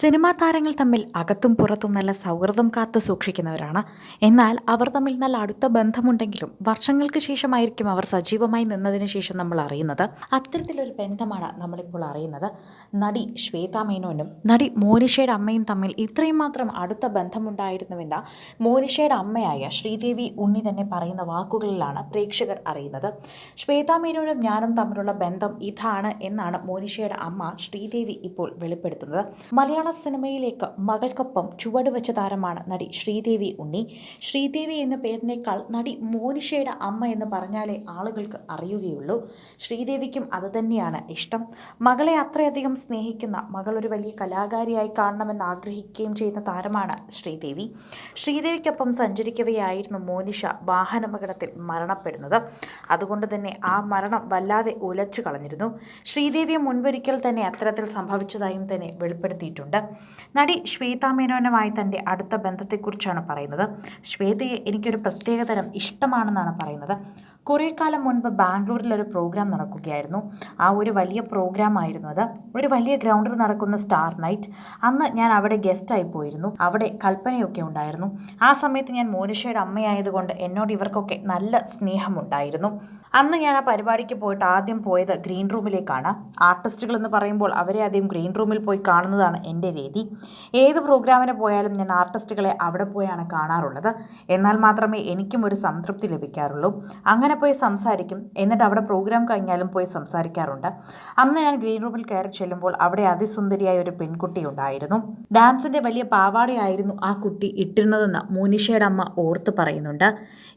Cinema താരങ്ങൾ തമ്മിൽ അകത്തും പുറത്തും നല്ല സൗഹൃദം കാത്തു സൂക്ഷിക്കുന്നവരാണ്. എന്നാൽ അവർ തമ്മിൽ നല്ല അടുത്ത ബന്ധമുണ്ടെങ്കിലും വർഷങ്ങൾക്ക് ശേഷമായിരിക്കും അവർ സജീവമായി നിന്നതിന് ശേഷം നമ്മൾ അറിയുന്നത്. അത്തരത്തിലൊരു ബന്ധമാണ് നമ്മളിപ്പോൾ അറിയുന്നത്. നടി ശ്വേത മേനോനും നടി മോനിഷയുടെ അമ്മയും തമ്മിൽ ഇത്രയും മാത്രം അടുത്ത ബന്ധമുണ്ടായിരുന്നുവെന്ന മോനിഷയുടെ അമ്മയായ ശ്രീദേവി ഉണ്ണി തന്നെ പറയുന്ന വാക്കുകളിലാണ് പ്രേക്ഷകർ അറിയുന്നത്. ശ്വേത മേനോനും ഞാനും തമ്മിലുള്ള ബന്ധം ഇതാണ് എന്നാണ് മോനിഷയുടെ അമ്മ ശ്രീദേവി ഇപ്പോൾ വെളിപ്പെടുത്തുന്നത്. മലയാള സിനിമയിലേക്ക് മകൾക്കൊപ്പം ചുവടുവെച്ച താരമാണ് നടി ശ്രീദേവി ഉണ്ണി. ശ്രീദേവി എന്ന പേരിനേക്കാൾ നടി മോനിഷയുടെ അമ്മ എന്ന് പറഞ്ഞാലേ ആളുകൾക്ക് അറിയുകയുള്ളൂ. ശ്രീദേവിക്കും അത് തന്നെയാണ് ഇഷ്ടം. മകളെ അത്രയധികം സ്നേഹിക്കുന്ന മകൾ ഒരു വലിയ കലാകാരിയായി കാണണമെന്ന് ആഗ്രഹിക്കുകയും ചെയ്യുന്ന താരമാണ് ശ്രീദേവി. ശ്രീദേവിക്കൊപ്പം സഞ്ചരിക്കവെയായിരുന്നു മോനിഷ വാഹനാപകടത്തിൽ മരണപ്പെടുന്നത്. അതുകൊണ്ട് തന്നെ ആ മരണം വല്ലാതെ ഉലച്ചു കളഞ്ഞിരുന്നു. ശ്രീദേവിയെ മുൻപൊരിക്കൽ തന്നെ അത്തരത്തിൽ സംഭവിച്ചതായും തന്നെ വെളിപ്പെടുത്തിയിട്ടുണ്ട്. നടി ശ്വേത മേനോനുമായി തന്റെ അടുത്ത ബന്ധത്തെക്കുറിച്ചാണ് പറയുന്നത്. ശ്വേതയെ എനിക്കൊരു പ്രത്യേകതരം ഇഷ്ടമാണെന്നാണ് പറയുന്നത്. കുറേ കാലം മുൻപ് ബാംഗ്ലൂരിൽ ഒരു പ്രോഗ്രാം നടക്കുകയായിരുന്നു. ആ ഒരു വലിയ പ്രോഗ്രാം ആയിരുന്നു അത്. ഒരു വലിയ ഗ്രൗണ്ടിൽ നടക്കുന്ന സ്റ്റാർ നൈറ്റ്. അന്ന് ഞാൻ അവിടെ ഗസ്റ്റായി പോയിരുന്നു. അവിടെ കൽപ്പനയൊക്കെ ഉണ്ടായിരുന്നു. ആ സമയത്ത് ഞാൻ മോനിഷയുടെ അമ്മയായതുകൊണ്ട് എന്നോട് ഇവർക്കൊക്കെ നല്ല സ്നേഹമുണ്ടായിരുന്നു. അന്ന് ഞാൻ ആ പരിപാടിക്ക് പോയിട്ട് ആദ്യം പോയത് ഗ്രീൻ റൂമിലേക്കാണ്. ആർട്ടിസ്റ്റുകൾ എന്ന് പറയുമ്പോൾ അവരെ ആദ്യം ഗ്രീൻ റൂമിൽ പോയി കാണുന്നതാണ് എന്റെ രീതി. ഏത് പ്രോഗ്രാമിന് പോയാലും ഞാൻ ആർട്ടിസ്റ്റുകളെ അവിടെ പോയാണ് കാണാറുള്ളത്. എന്നാൽ മാത്രമേ എനിക്കും ഒരു സംതൃപ്തി ലഭിക്കാറുള്ളൂ. അങ്ങനെ പോയി സംസാരിക്കും. എന്നിട്ട് അവിടെ പ്രോഗ്രാം കഴിഞ്ഞാലും പോയി സംസാരിക്കാറുണ്ട്. അന്ന് ഞാൻ ഗ്രീൻ റൂമിൽ കയറി ചെല്ലുമ്പോൾ അവിടെ അതിസുന്ദരിയായ ഒരു പെൺകുട്ടി ഉണ്ടായിരുന്നു. ഡാൻസിന്റെ വലിയ പാവാടയായിരുന്നു ആ കുട്ടി ഇട്ടിരുന്നതെന്ന് മോനിഷയുടെ അമ്മ ഓർത്ത് പറയുന്നുണ്ട്.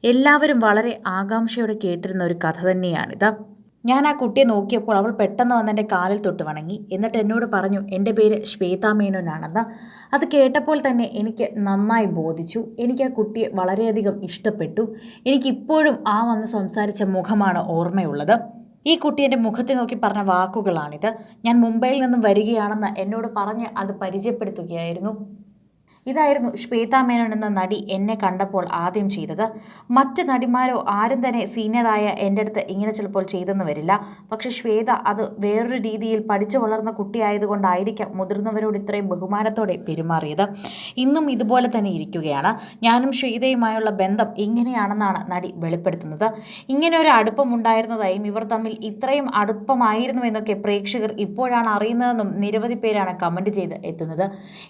എല്ലാവരും വളരെ ആകാംക്ഷയോടെ കേട്ടിരുന്ന ഒരു കഥ തന്നെയാണിത്. ഞാൻ ആ കുട്ടിയെ നോക്കിയപ്പോൾ അവൾ പെട്ടെന്ന് വന്ന് എന്റെ കാലിൽ തൊട്ട് വണങ്ങി. എന്നിട്ട് എന്നോട് പറഞ്ഞു എന്റെ പേര് ശ്വേതാ മേനോനാണെന്ന്. അത് കേട്ടപ്പോൾ തന്നെ എനിക്ക് നന്നായി ബോധിച്ചു. എനിക്ക് ആ കുട്ടിയെ വളരെയധികം ഇഷ്ടപ്പെട്ടു. എനിക്കിപ്പോഴും ആ വന്ന് സംസാരിച്ച മുഖമാണ് ഓർമ്മയുള്ളത്. ഈ കുട്ടി എന്റെ മുഖത്തെ നോക്കി പറഞ്ഞ വാക്കുകളാണിത്. ഞാൻ മുംബൈയിൽ നിന്നും വരികയാണെന്ന് എന്നോട് പറഞ്ഞ് അത് പരിചയപ്പെടുത്തുകയായിരുന്നു. ഇതായിരുന്നു ശ്വേതാ മേനോൻ എന്ന നടി എന്നെ കണ്ടപ്പോൾ ആദ്യം ചെയ്തത്. മറ്റ് നടിമാരോ ആരും തന്നെ സീനിയറായ എന്റെ അടുത്ത് ഇങ്ങനെ ചിലപ്പോൾ ചെയ്തെന്ന് വരില്ല. പക്ഷെ ശ്വേത അത് വേറൊരു രീതിയിൽ പഠിച്ചു വളർന്ന കുട്ടിയായതുകൊണ്ടായിരിക്കാം മുതിർന്നവരോട് ഇത്രയും ബഹുമാനത്തോടെ പെരുമാറിയത്. ഇന്നും ഇതുപോലെ തന്നെ ഇരിക്കുകയാണ്. ഞാനും ശ്വേതയുമായുള്ള ബന്ധം ഇങ്ങനെയാണെന്നാണ് നടി വെളിപ്പെടുത്തുന്നത്. ഇങ്ങനെ ഒരു അടുപ്പമുണ്ടായിരുന്നതായും ഇവർ തമ്മിൽ ഇത്രയും അടുപ്പമായിരുന്നു എന്നൊക്കെ പ്രേക്ഷകർ ഇപ്പോഴാണ് അറിയുന്നതെന്നും നിരവധി പേരാണ് കമന്റ് ചെയ്ത് എത്തുന്നത്.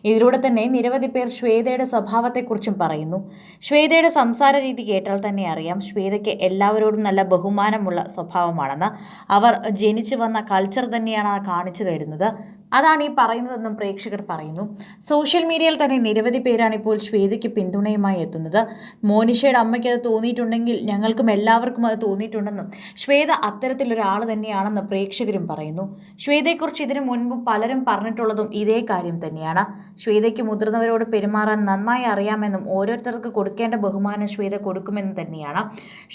ഇതിലൂടെ തന്നെ നിരവധി പേർ ശ്വേതയുടെ സ്വഭാവത്തെക്കുറിച്ചും പറയുന്നു. ശ്വേതയുടെ സംസാര രീതി കേട്ടാൽ തന്നെ അറിയാം ശ്വേതയ്ക്ക് എല്ലാവരോടും നല്ല ബഹുമാനമുള്ള സ്വഭാവമാണെന്ന്. അവർ ജനിച്ചു വന്ന കൾച്ചർ തന്നെയാണ് കാണിച്ചു തരുന്നത്. അതാണ് ഈ പറയുന്നതെന്നും പ്രേക്ഷകർ പറയുന്നു. സോഷ്യൽ മീഡിയയിൽ തന്നെ നിരവധി പേരാണ് ഇപ്പോൾ ശ്വേതയ്ക്ക് പിന്തുണയുമായി എത്തുന്നത്. മോനിഷയുടെ അമ്മയ്ക്ക് അത് തോന്നിയിട്ടുണ്ടെങ്കിൽ ഞങ്ങൾക്കും എല്ലാവർക്കും അത് തോന്നിയിട്ടുണ്ടെന്നും ശ്വേത അത്തരത്തിലൊരാൾ തന്നെയാണെന്ന് പ്രേക്ഷകരും പറയുന്നു. ശ്വേതയെക്കുറിച്ച് ഇതിനു മുൻപ് പലരും പറഞ്ഞിട്ടുള്ളതും ഇതേ കാര്യം തന്നെയാണ്. ശ്വേതയ്ക്ക് മുതിർന്നവരോട് പെരുമാറാൻ നന്നായി അറിയാമെന്നും ഓരോരുത്തർക്ക് കൊടുക്കേണ്ട ബഹുമാനം ശ്വേത കൊടുക്കുമെന്ന് തന്നെയാണ്.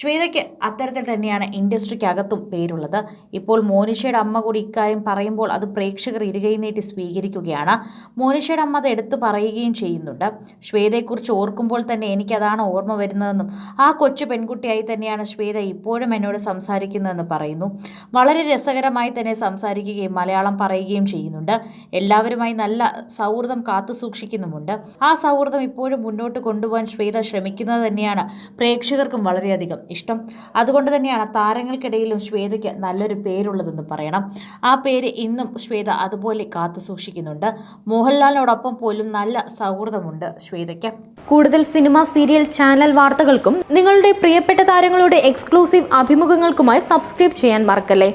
ശ്വേതയ്ക്ക് അത്തരത്തിൽ തന്നെയാണ് ഇൻഡസ്ട്രിക്കകത്തും പേരുള്ളത്. ഇപ്പോൾ മോനിഷയുടെ അമ്മ കൂടി ഇക്കാര്യം പറയുമ്പോൾ അത് പ്രേക്ഷകർ ഇരുകൈ നീട്ടി സ്വീകരിക്കുകയാണ്. മോനിഷയുടെ അമ്മ അത് എടുത്തു പറയുകയും ചെയ്യുന്നുണ്ട്. ശ്വേതയെക്കുറിച്ച് ഓർക്കുമ്പോൾ തന്നെ എനിക്കതാണ് ഓർമ്മ വരുന്നതെന്നും ആ കൊച്ചു പെൺകുട്ടിയായി തന്നെയാണ് ശ്വേത ഇപ്പോഴും എന്നോട് സംസാരിക്കുന്നതെന്ന് പറയുന്നു. വളരെ രസകരമായി തന്നെ സംസാരിക്കുകയും മലയാളം പറയുകയും ചെയ്യുന്നുണ്ട്. എല്ലാവരുമായി നല്ല സൗഹൃദം കാത്തു സൂക്ഷിക്കുന്നുമുണ്ട്. ആ സൗഹൃദം ഇപ്പോഴും മുന്നോട്ട് കൊണ്ടുപോകാൻ ശ്വേത ശ്രമിക്കുന്നത് തന്നെയാണ് പ്രേക്ഷകർക്കും വളരെയധികം ഇഷ്ടം. അതുകൊണ്ട് തന്നെയാണ് താരങ്ങൾക്കിടയിലും ശ്വേതയ്ക്ക് നല്ലൊരു പേരുള്ളതെന്ന് പറയണം. ആ പേര് ഇന്നും ശ്വേത അതുപോലെ കാത്തു സൂക്ഷിക്കുന്നുണ്ട്. മോഹൻലാലിനോടൊപ്പം പോലും നല്ല സൗഹൃദമുണ്ട് ശ്വേതയ്ക്ക്. കൂടുതൽ സിനിമ സീരിയൽ ചാനൽ വാർത്തകൾക്കും നിങ്ങളുടെ പ്രിയപ്പെട്ട താരങ്ങളുടെ എക്സ്ക്ലൂസീവ് അഭിമുഖങ്ങൾക്കുമായി സബ്സ്ക്രൈബ് ചെയ്യാൻ മറക്കല്ലേ?